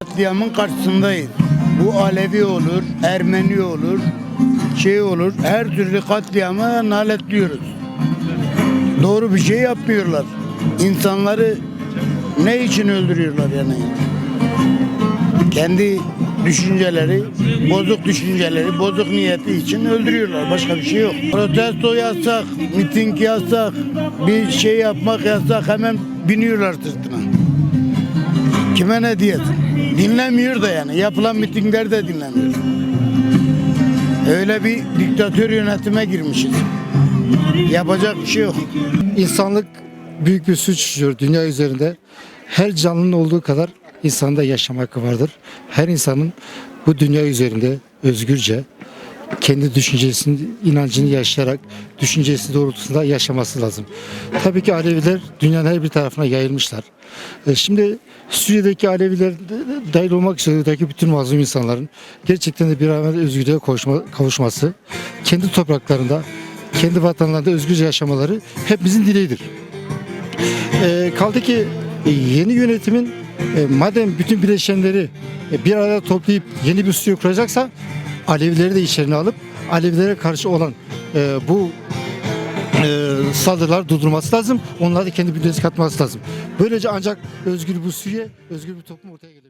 Katliamın karşısındayız. Bu Alevi olur, Ermeni olur, şey olur. Her türlü katliamı naletliyoruz. Doğru bir şey yapmıyorlar. İnsanları ne için öldürüyorlar yani? Kendi düşünceleri, bozuk düşünceleri, bozuk niyeti için öldürüyorlar. Başka bir şey yok. Protesto yasak, miting yasak, bir şey yapmak yasak. Hemen biniyorlar sırtına. Kime ne diyesin? Dinlemiyor da yani. Yapılan mitingler de dinlemiyor. Öyle bir diktatör yönetime girmişiz. Yapacak bir şey yok. İnsanlık büyük bir suç işliyor dünya üzerinde. Her canlının olduğu kadar insanın da yaşam hakkı vardır. Her insanın bu dünya üzerinde özgürce kendi düşüncesini, inancını yaşayarak düşüncesi doğrultusunda yaşaması lazım. Tabii ki Aleviler dünyanın her bir tarafına yayılmışlar. E, Şimdi Suriye'deki Aleviler dahil olmak üzere bütün mazlum insanların gerçekten de bir an özgürlüğe kavuşma, kavuşması, kendi topraklarında, kendi vatanlarında özgürce yaşamaları hepimizin dileğidir. E, kaldı ki yeni yönetimin e, madem bütün bileşenleri e, bir arada toplayıp yeni bir stüdyo kuracaksa Alevileri de içerine alıp Alevilere karşı olan e, bu e, saldırılar durdurması lazım. Onları da kendi bünyesine katması lazım. Böylece ancak özgür bir Suriye, özgür bir toplum ortaya gelebilir.